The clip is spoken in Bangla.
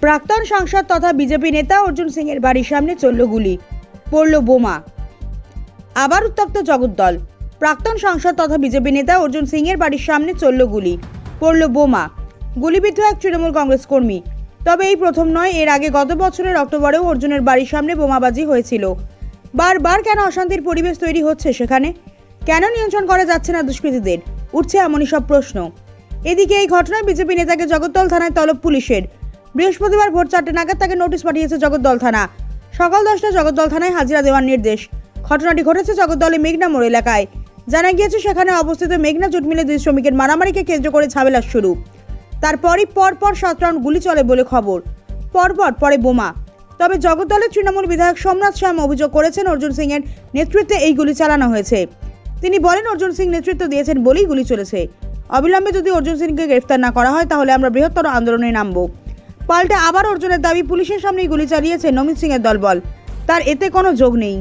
প্রাক্তন সাংসদ তথা বিজেপি নেতা অর্জুন সিং এর বাড়ির সামনে চলল গুলি। পড়ল বোমা। আবার উত্তপ্ত জগদ্দল প্রাক্তন সাংসদ তথা বিজেপি নেতা অর্জুন সিং এর বাড়ির সামনে চলল গুলি। পড়ল বোমা। গুলিবিদ্ধ এক তৃণমূল কংগ্রেস কর্মী। তবে এই প্রথম নয়, এর আগে গত বছরের অক্টোবরেও অর্জুনের বাড়ির সামনে বোমাবাজি হয়েছিল। বারবার কেন অশান্তির পরিবেশ তৈরি হচ্ছে সেখানে? কেন নিয়ন্ত্রণ করা যাচ্ছে না দুষ্কৃতীদের? উঠছে এমনই সব প্রশ্ন। এদিকে এই ঘটনায় বিজেপি নেতাকে জগদ্দল থানায় তলব পুলিশের। বৃহস্পতিবার ভোর চারটে নাগাদ তাকে নোটিশ পাঠিয়েছে জগদ্দল থানা। সকাল দশটা জগদ্দল থানায় হাজিরা দেওয়ার নির্দেশ। ঘটনাটি ঘটেছে জগদ্দলে মেঘনা মোড় এলাকায়। জানা গিয়েছে সেখানে অবস্থিত মেঘনা জুট মিলে দুই শ্রমিকের মারামারিকে কেন্দ্র করে ঝামেলা শুরু। তারপরই পরপর সাত রাউন্ড গুলি চলে বলে খবর। পরপর পরে বোমা। তবে জগদ্দলের তৃণমূল বিধায়ক সোমনাথ শ্যাম অভিযোগ করেছেন, অর্জুন সিং এর নেতৃত্বে এই গুলি চালানো হয়েছে। তিনি বলেন, অর্জুন সিং নেতৃত্ব দিয়েছেন বলেই গুলি চলেছে। অবিলম্বে যদি অর্জুন সিংকে গ্রেফতার না করা হয়, তাহলে আমরা বৃহত্তর আন্দোলনে নামব। পাল্টে আবার অর্জুনের দাবি পুলিশের সামনেই গুলি চালিয়েছে নমিত সিং এর দলবল। তার এতে কোনো যোগ নেই।